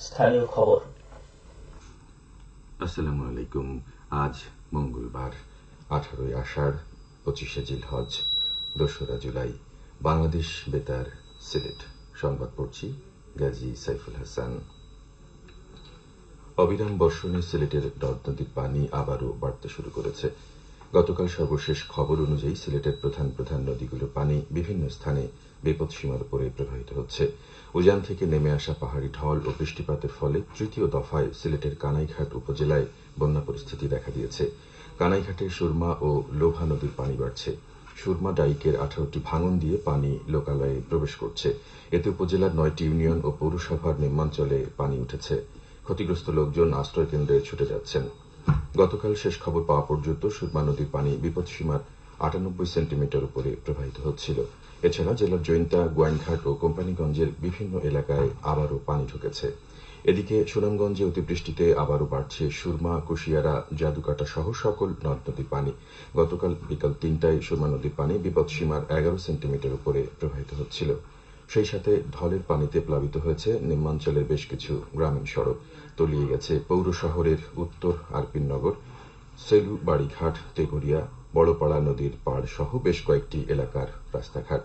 স্থানীয় খবর। আসসালামু আলাইকুম। আজ মঙ্গলবার, আঠারোই আষাঢ়, পঁচিশে জিলহজ, দোসরা জুলাই, বাংলাদেশ বেতার সিলেট। সংবাদ পড়ছি গাজী সাইফুল হাসান। অবিরাম বর্ষণে সিলেটের নদ পানি আবারও বাড়তে শুরু করেছে। গতকাল সর্বশেষ খবর অনুযায়ী সিলেটের প্রধান প্রধান নদীগুলোর পানি বিভিন্ন স্থানে বিপদসীমার উপরে প্রবাহিত হচ্ছে। উজান থেকে নেমে আসা পাহাড়ি ঢল ও বৃষ্টিপাতের ফলে তৃতীয় দফায় সিলেটের কানাইঘাট উপজেলায় বন্যা পরিস্থিতি দেখা দিয়েছে। কানাইঘাটে সুরমা ও লোভা নদীর পানি বাড়ছে। সুরমা ডাইকের আঠারোটি ভাঙন দিয়ে পানি লোকালয়ে প্রবেশ করছে। এতে উপজেলার নয়টি ইউনিয়ন ও পৌরসভার নিম্নাঞ্চলে পানি উঠেছে। ক্ষতিগ্রস্ত লোকজন আশ্রয় কেন্দ্রে ছুটে যাচ্ছেন। গতকাল শেষ খবর পাওয়া পর্যন্ত সুরমা নদীর পানি বিপদসীমার আটানব্বই সেন্টিমিটার উপরে প্রবাহিত হচ্ছিল। এছাড়া জেলার জৈন্তা, গোয়াইনঘাট ও কোম্পানিগঞ্জের বিভিন্ন এলাকায় আবারও পানি ঢুকেছে। এদিকে সুনামগঞ্জে অতিবৃষ্টিতে আবারও বাড়ছে সুরমা, কুশিয়ারা, জাদুকাটা সহ সকল নদ নদীর পানি। গতকাল বিকাল তিনটায় সুরমা নদীর পানি বিপদসীমার এগারো সেন্টিমিটার উপরে প্রবাহিত হচ্ছিল। সেই সাথে ঢলের পানিতে প্লাবিত হয়েছে নিম্নাঞ্চলের বেশ কিছু গ্রামীণ সড়ক। তলিয়ে গেছে পৌর শহরের উত্তর আরপিননগর সেলু বাড়িঘাট তেঘরিয়া বড়পাড়া নদীর পাড় সহ বেশ কয়েকটি এলাকার রাস্তাঘাট।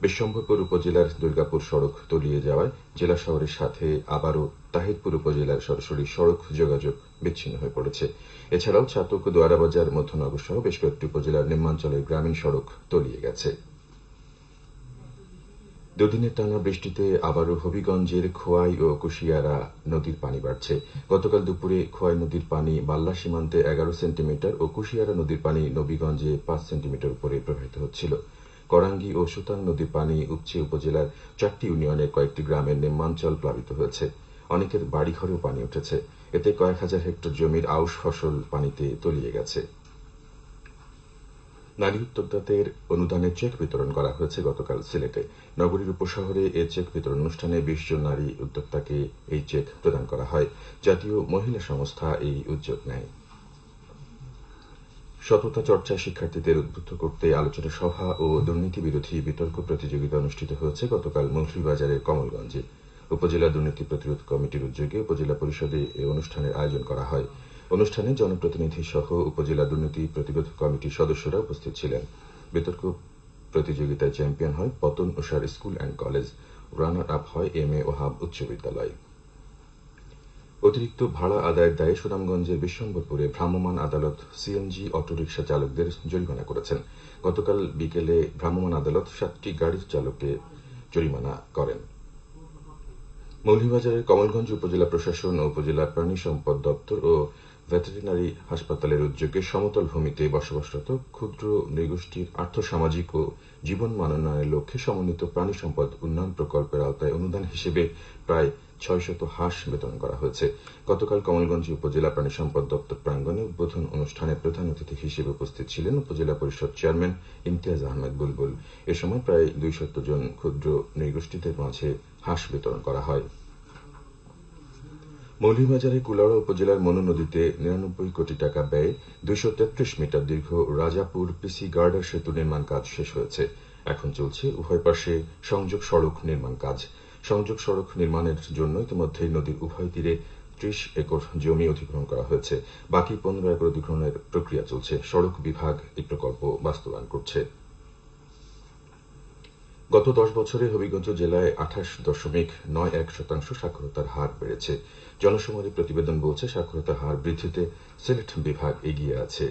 বিশ্বম্ভরপুর উপজেলার দুর্গাপুর সড়ক তলিয়ে যাওয়ায় জেলা শহরের সাথে আবারও তাহিরপুর উপজেলার সরাসরি সড়ক যোগাযোগ বিচ্ছিন্ন হয়ে পড়েছে। এছাড়াও ছাতক দোয়ারাবাজার, মধ্যনগর সহ বেশ কয়েকটি উপজেলার নিম্নাঞ্চলের গ্রামীণ সড়ক তলিয়ে গেছে। দুদিনের টানা বৃষ্টিতে আবারও হবিগঞ্জের খোয়াই ও কুশিয়ারা নদীর পানি বাড়ছে। গতকাল দুপুরে খোয়াই নদীর পানি বাল্লা সীমান্তে এগারো সেন্টিমিটার ও কুশিয়ারা নদীর পানি নবীগঞ্জে পাঁচ সেন্টিমিটার উপরে প্রবাহিত হচ্ছিল। করাঙ্গি ও সুতাং নদীর পানি উপচে উপজেলার চারটি ইউনিয়নের কয়েকটি গ্রামের নিম্নাঞ্চল প্লাবিত হয়েছে। অনেকের বাড়িঘরেও পানি উঠেছে। এতে কয়েক হাজার হেক্টর জমির আউশ ফসল পানিতে তলিয়ে গেছে। নারী উদ্যোক্তাদের অনুদানের চেক বিতরণ করা হয়েছে গতকাল সিলেটে। নগরীর উপশহরে এ চেক বিতরণ অনুষ্ঠানে বিশ জন নারী উদ্যোক্তাকে এই চেক প্রদান করা হয়। জাতীয় মহিলা সংস্থা এই উদ্যোগ নেয়। সততা চর্চায় শিক্ষার্থীদের উদ্বুদ্ধ করতে আলোচনা সভা ও দুর্নীতি বিরোধী বিতর্ক প্রতিযোগিতা অনুষ্ঠিত হয়েছে গতকাল মন্ত্রীবাজারের কমলগঞ্জে। উপজেলা দুর্নীতি প্রতিরোধ কমিটির উদ্যোগে উপজেলা পরিষদে এ অনুষ্ঠানের আয়োজন করা হয়। অনুষ্ঠানে জনপ্রতিনিধি সহ উপজেলা দুর্নীতি প্রতিরোধ কমিটির সদস্যরা উপস্থিত ছিলেন। বিতর্ক প্রতিযোগিতায় চ্যাম্পিয়ন হয় পতন উষার school and college. Runner up হয় এম এ ওহাব উচ্চ বিদ্যালয়। অতিরিক্ত ভাড়া আদায়ের দায়ে সুনামগঞ্জের বিশ্বম্বরপুরে ভ্রাম্যমাণ আদালত সিএনজি অটোরিকশা চালকদের জরিমানা করেছেন। গতকাল বিকেলে ভ্রাম্যমাণ আদালত সাতটি গাড়ির চালককে জরিমানা করেন। মৌলভীবাজারের কমলগঞ্জ উপজেলা প্রশাসন ও উপজেলা প্রাণী সম্পদ দপ্তর ও ভেটেরিনারি হাসপাতালের উদ্যোগে সমতল ভূমিতে বসবাসরত ক্ষুদ্র নৃগোষ্ঠীর আর্থসামাজিক ও জীবন মানোন্নয়নের লক্ষ্যে সমন্বিত প্রাণী সম্পদ উন্নয়ন প্রকল্পের আওতায় অনুদান হিসেবে প্রায় ছয়শত হাঁস বিতরণ করা হয়েছে। গতকাল কমলগঞ্জ উপজেলা প্রাণী সম্পদ দপ্তর প্রাঙ্গনে উদ্বোধন অনুষ্ঠানে প্রধান অতিথি হিসেবে উপস্থিত ছিলেন উপজেলা পরিষদ চেয়ারম্যান ইমতিয়াজ আহমেদ বুলবুল। এ সময় প্রায় দুইশত জন ক্ষুদ্র, নৃগোষ্ঠীদের মাঝে হাঁস বিতরণ করা হয়। মৌলভীবাজারের কুলাউড়া উপজেলার মনু নদীতে নিরানব্বই কোটি টাকা ব্যয়ে দুইশো তেত্রিশ মিটার দীর্ঘ রাজাপুর পিসি গার্ডার সেতু নির্মাণ কাজ শেষ হয়েছে। এখন চলছে উভয় পাশে সংযোগ সড়ক নির্মাণ কাজ। সংযোগ সড়ক নির্মাণের জন্য ইতিমধ্যেই নদীর উভয় তীরে ত্রিশ একর জমি অধিগ্রহণ করা হয়েছে। বাকি পনেরো একর অধিগ্রহণের প্রক্রিয়া চলছে। সড়ক বিভাগ এই প্রকল্প বাস্তবায়ন করছে। গত দশ বছরে হবিগঞ্জ জেলায় আঠাশ দশমিক নয় এক শতাংশ সাক্ষরতার হার বেড়েছে। জনশুমারি প্রতিবেদন বলছে, সাক্ষরতার হার বৃদ্ধিতে সিলেট বিভাগ এগিয়ে আছে।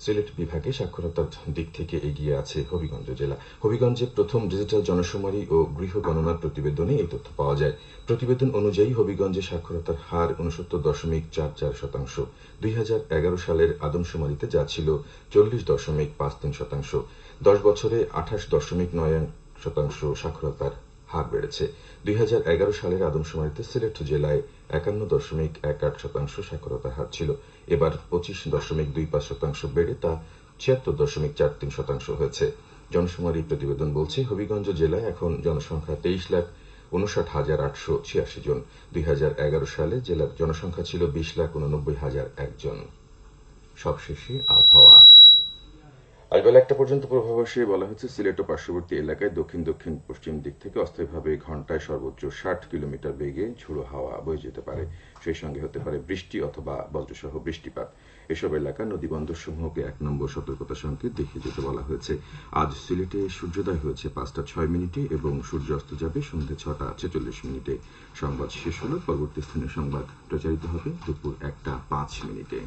সিলেট বিভাগে সাক্ষরতার দিক থেকে এগিয়ে আছে হবিগঞ্জ জেলা। হবিগঞ্জে প্রথম ডিজিটাল জনশুমারি ও গৃহ গণনার প্রতিবেদনে এই তথ্য পাওয়া যায়। প্রতিবেদন অনুযায়ী হবিগঞ্জে সাক্ষরতার হার উনসত্তর দশমিক চার চার শতাংশ। দুই হাজার এগারো সালের আদমশুমারিতে যা ছিল চল্লিশ দশমিক পাঁচ তিন শতাংশ। দশ বছরে আঠাশ দশমিক নয় শতাংশ সাক্ষরতার হার বেড়েছে। দুই হাজার এগারো সালের আদমশুমারিতে সিলেট জেলায় একান্ন দশমিক এক আট শতাংশ সাক্ষরতার হার ছিল। এবার পঁচিশ দশমিক দুই পাঁচ শতাংশ বেড়ে তা ছিয়াত্তর দশমিক চার তিন শতাংশ হয়েছে। জনশুমারি প্রতিবেদন বলছে, হবিগঞ্জ জেলায় এখন জনসংখ্যা তেইশ লাখ উনষাট হাজার আটশো ছিয়াশি জন। দুই হাজার এগারো সালে জেলার জনসংখ্যা ছিল বিশ লাখ উননব্বই হাজার একজন সবশেষে আবহাওয়া। আজ বেলা একটা পর্যন্ত পূর্বাভাসে বলা হয়েছে, সিলেট ও পার্শ্ববর্তী এলাকায় দক্ষিণ দক্ষিণ পশ্চিম দিক থেকে অস্থায়ীভাবে ঘন্টায় সর্বোচ্চ ষাট কিলোমিটার বেগে ঝোড়ো হাওয়া বয়ে যেতে পারে। সেই সঙ্গে হতে পারে বৃষ্টি অথবা বজ্রসহ বৃষ্টিপাত। এসব এলাকা নদী বন্দরসমূহকে এক নম্বর সতর্কতা সংকেত দেখিয়ে যেতে বলা হয়েছে। আজ সিলেটে সূর্যোদয় হয়েছে পাঁচটা ছয় মিনিটে এবং সূর্যাস্ত যাবে সন্ধ্যে ছটা ছেচল্লিশ মিনিটে। সংবাদ শেষ হল, পরবর্তী স্থানীয় সংবাদ প্রচারিত হবে দুপুর একটা পাঁচ মিনিটে।